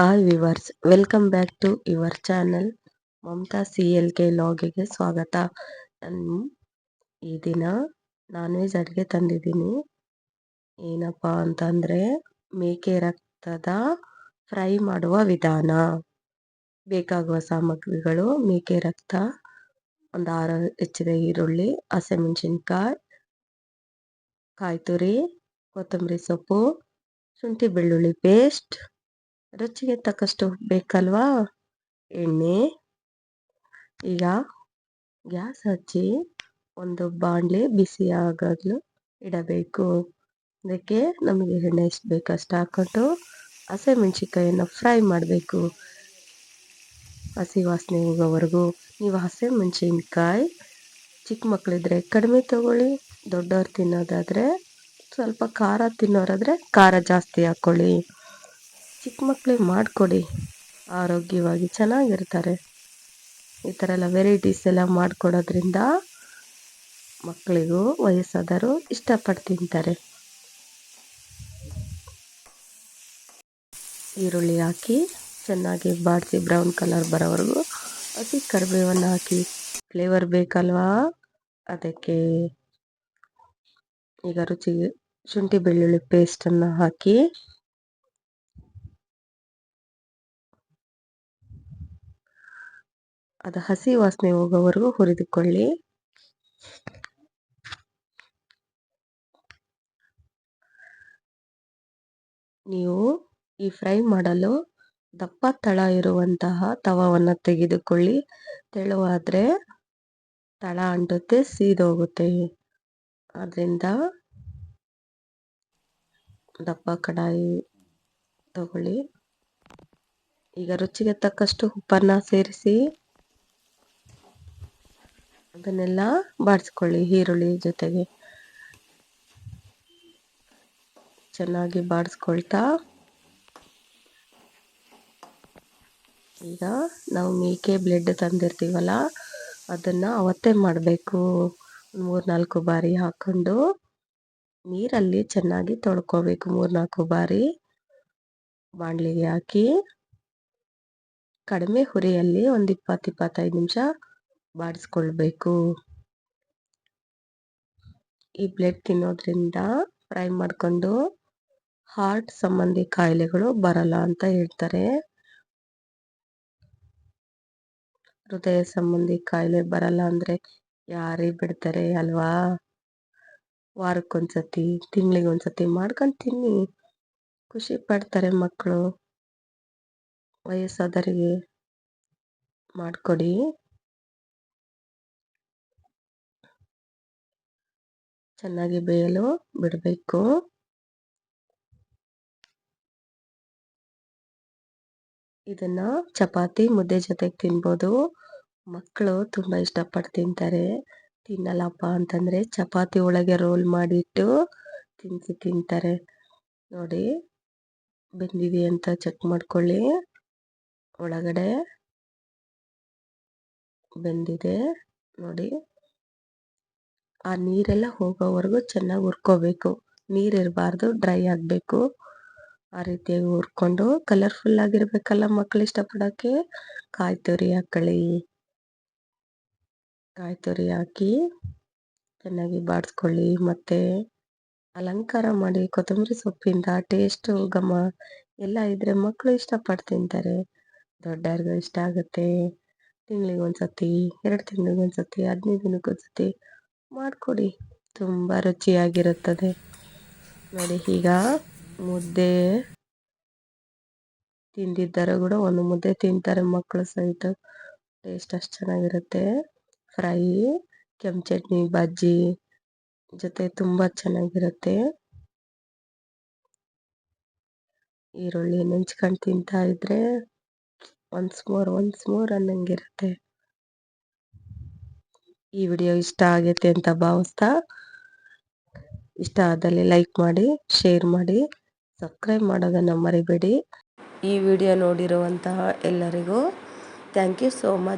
Hi viewers welcome back to your channel Mamata C L K ಲಾಗಿಗೆ ಸ್ವಾಗತ. ನಾನು ಈ ದಿನ ನಾನ್ ವೆಜ್ ಅಡುಗೆ ತಂದಿದ್ದೀನಿ. ಏನಪ್ಪ ಅಂತಂದರೆ, ಮೇಕೆ ರಕ್ತದ ಫ್ರೈ ಮಾಡುವ ವಿಧಾನ. ಬೇಕಾಗುವ ಸಾಮಗ್ರಿಗಳು, ಮೇಕೆ ರಕ್ತ, ಒಂದು ಆರು ಹೆಚ್ಚಿದ ಈರುಳ್ಳಿ ಹಸಿಮೆಣಸಿನ್ಕಾಯಿ ಕಾಯಿ ತುರಿ ಕೊತ್ತಂಬರಿ ಸೊಪ್ಪು, ಶುಂಠಿ ಬೆಳ್ಳುಳ್ಳಿ ಪೇಸ್ಟ್ ರುಚಿಗೆ ತಕ್ಕಷ್ಟು ಬೇಕಲ್ವಾ? ಎಣ್ಣೆ. ಈಗ ಗ್ಯಾಸ್ ಹಚ್ಚಿ ಒಂದು ಬಾಣಲೆ ಬಿಸಿ ಆಗಲು ಇಡಬೇಕು. ಅದಕ್ಕೆ ನಮಗೆ ಎಣ್ಣೆ ಎಷ್ಟು ಬೇಕಷ್ಟು ಹಾಕ್ಕೊಂಡು ಹಸಿಮೆಣ್ಸಿಕಾಯನ್ನು ಫ್ರೈ ಮಾಡಬೇಕು. ಹಸಿ ವಾಸನೆ ಹೋಗೋವರೆಗೂ ನೀವು ಹಸಿಮೆಣ್ಸಿನ್ಕಾಯಿ ಚಿಕ್ಕ ಮಕ್ಕಳಿದ್ರೆ ಕಡಿಮೆ ತಗೊಳ್ಳಿ, ದೊಡ್ಡವ್ರು ತಿನ್ನೋದಾದರೆ ಸ್ವಲ್ಪ ಖಾರ ತಿನ್ನೋರಾದರೆ ಖಾರ ಜಾಸ್ತಿ ಹಾಕ್ಕೊಳ್ಳಿ ಚಿಕ್ಕ ಮಕ್ಕಳಿಗೆ ಮಾಡಿಕೊಡಿ. ಆರೋಗ್ಯವಾಗಿ ಚೆನ್ನಾಗಿರ್ತಾರೆ. ಈ ಥರ ಎಲ್ಲ ವೆರೈಟೀಸ್ ಎಲ್ಲ ಮಾಡಿಕೊಡೋದ್ರಿಂದ ಮಕ್ಕಳಿಗೂ ವಯಸ್ಸಾದವರು ಇಷ್ಟಪಟ್ಟು ತಿಂತಾರೆ. ಈರುಳ್ಳಿ ಹಾಕಿ ಚೆನ್ನಾಗಿ ಬಾಡಿಸಿ ಬ್ರೌನ್ ಕಲರ್ ಬರೋವರೆಗೂ ಹಸಿ ಕರಿಬೇವನ್ನು ಹಾಕಿ. ಫ್ಲೇವರ್ ಬೇಕಲ್ವಾ? ಅದಕ್ಕೆ ಈಗ ರುಚಿಗೆ ಶುಂಠಿ ಬೆಳ್ಳುಳ್ಳಿ ಪೇಸ್ಟನ್ನು ಹಾಕಿ ಅದು ಹಸಿ ವಾಸನೆ ಹೋಗೋವರೆಗೂ ಹುರಿದುಕೊಳ್ಳಿ. ನೀವು ಈ ಫ್ರೈ ಮಾಡಲು ದಪ್ಪ ತಳ ಇರುವಂತಹ ತವವನ್ನು ತೆಗೆದುಕೊಳ್ಳಿ. ತೆಳುವಾದರೆ ತಳ ಅಂಟುತ್ತೆ, ಸೀದೋಗುತ್ತೆ. ಅದರಿಂದ ದಪ್ಪ ಕಡಾಯಿ ತಗೊಳ್ಳಿ. ಈಗ ರುಚಿಗೆ ತಕ್ಕಷ್ಟು ಉಪ್ಪನ್ನು ಸೇರಿಸಿ ಅದನ್ನೆಲ್ಲ ಬಾಡಿಸ್ಕೊಳ್ಳಿ ಈರುಳ್ಳಿ ಜೊತೆಗೆ. ಚೆನ್ನಾಗಿ ಬಾಡಿಸ್ಕೊಳ್ತಾ ಈಗ ನಾವು ಮೇಕೆ ಬ್ಲೆಡ್ ತಂದಿರ್ತೀವಲ್ಲ, ಅದನ್ನು ಅವತ್ತೇ ಮಾಡಬೇಕು. ಮೂರು ನಾಲ್ಕು ಬಾರಿ ಹಾಕ್ಕೊಂಡು ನೀರಲ್ಲಿ ಚೆನ್ನಾಗಿ ತೊಳ್ಕೊಬೇಕು ಮೂರು ನಾಲ್ಕು ಬಾರಿ. ಬಾಣಲಿಗೆ ಹಾಕಿ ಕಡಿಮೆ ಹುರಿಯಲ್ಲಿ ಒಂದು ಇಪ್ಪತ್ತು, ಇಪ್ಪತ್ತೈದು ನಿಮಿಷ ಬಾಡಿಸ್ಕೊಳ್ಬೇಕು ಈ ಬ್ಲೆಡ್ ತಿನ್ನೋದ್ರಿಂದ ಫ್ರೈ ಮಾಡಿಕೊಂಡು ಹಾರ್ಟ್ ಸಂಬಂಧಿ ಕಾಯಿಲೆಗಳು ಬರಲ್ಲ ಅಂತ ಹೇಳ್ತಾರೆ. ಹೃದಯ ಸಂಬಂಧಿ ಕಾಯಿಲೆ ಬರಲ್ಲ ಅಂದರೆ ಯಾರೇ ಬಿಡ್ತಾರೆ ಅಲ್ವಾ? ವಾರಕ್ಕೊಂದ್ಸತಿ, ತಿಂಗಳಿಗೊಂದ್ಸತಿ ಮಾಡ್ಕೊಂಡು ತಿನ್ನಿ. ಖುಷಿ ಪಡ್ತಾರೆ ಮಕ್ಕಳು ವಯಸ್ಸಾದವರಿಗೆ ಮಾಡಿಕೊಡಿ. ಚೆನ್ನಾಗಿ ಬೇಯಲು ಬಿಡಬೇಕು. ಇದನ್ನ ಚಪಾತಿ ಮುದ್ದೆ ಜೊತೆಗೆ ತಿನ್ಬೋದು. ಮಕ್ಕಳು ತುಂಬ ಇಷ್ಟಪಟ್ಟು ತಿಂತಾರೆ. ತಿನ್ನಲ್ಲಪ್ಪ ಅಂತಂದರೆ ಚಪಾತಿ ಒಳಗೆ ರೋಲ್ ಮಾಡಿಟ್ಟು ತಿನ್ಸಿ ತಿಂತಾರೆ. ನೋಡಿ ಬೆಂದಿದೆ ಅಂತ ಚೆಕ್ ಮಾಡ್ಕೊಳ್ಳಿ. ಒಳಗಡೆ ಬೆಂದಿದೆ. ನೋಡಿ. ಆ ನೀರೆಲ್ಲ ಹೋಗೋವರೆಗೂ ಚೆನ್ನಾಗಿ ಹುರ್ಕೋಬೇಕು. ನೀರಿರಬಾರ್ದು ಡ್ರೈ ಆಗಬೇಕು. ಆ ರೀತಿಯಾಗಿ ಹುರ್ಕೊಂಡು ಕಲರ್ಫುಲ್ ಆಗಿರ್ಬೇಕಲ್ಲ ಮಕ್ಕಳು ಇಷ್ಟಪಡೋಕ್ಕೆ ಕಾಯಿ ತುರಿ ಹಾಕೊಳ್ಳಿ ಕಾಯಿ ತುರಿ ಹಾಕಿ ಚೆನ್ನಾಗಿ ಬಾಡಿಸ್ಕೊಳ್ಳಿ. ಮತ್ತು ಅಲಂಕಾರ ಮಾಡಿ ಕೊತ್ತಂಬರಿ ಸೊಪ್ಪಿಂದ ಟೇಸ್ಟು ಘಮ ಎಲ್ಲ ಇದ್ದರೆ ಮಕ್ಕಳು ಇಷ್ಟಪಟ್ಟು ತಿಂತಾರೆ. ದೊಡ್ಡವ್ರಿಗೂ ಇಷ್ಟ ಆಗುತ್ತೆ. ತಿಂಗ್ಳಿಗೆ ಒಂದು ಸತಿ ಎರಡು ತಿಂಗ್ಳಿಗೆ ಒಂದು ಸತಿ ಹದಿನೈದು ದಿನಕ್ಕೆ ಸತಿ ಮಾಡಿಕೊಡಿ. ತುಂಬ ರುಚಿಯಾಗಿರುತ್ತದೆ. ನೋಡಿ, ಈಗ ಮುದ್ದೆ ತಿಂದಿದ್ದಾರೆ ಕೂಡ ಒಂದು ಮುದ್ದೆ ತಿಂತಾರೆ ಮಕ್ಕಳು ಸಹಿತ. ಟೇಸ್ಟ್ ಅಷ್ಟು ಚೆನ್ನಾಗಿರುತ್ತೆ. ಫ್ರೈ ಕೆಂಪು ಚಟ್ನಿ, ಬಜ್ಜಿ ಜೊತೆ ತುಂಬ ಚೆನ್ನಾಗಿರುತ್ತೆ. ಈರುಳ್ಳಿ ನೆಂಚ್ಕೊಂಡು ತಿಂತಾ ಇದ್ರೆ ಒನ್ಸ್ ಮೋರ್ ಒನ್ಸ್ ಮೋರ್ ಅನ್ನಂಗಿರುತ್ತೆ. ಈ ವಿಡಿಯೋ ಇಷ್ಟ ಆಗೈತೆ ಅಂತ ಭಾವಿಸ್ತಾ, ಇಷ್ಟ ಆದಲ್ಲಿ ಲೈಕ್ ಮಾಡಿ, ಶೇರ್ ಮಾಡಿ, ಸಬ್ಸ್ಕ್ರೈಬ್ ಮಾಡೋದನ್ನು ಮರಿಬೇಡಿ. ಈ ವಿಡಿಯೋ ನೋಡಿರುವಂತಹ ಎಲ್ಲರಿಗೂ ಥ್ಯಾಂಕ್ ಯು ಸೋ ಮಚ್.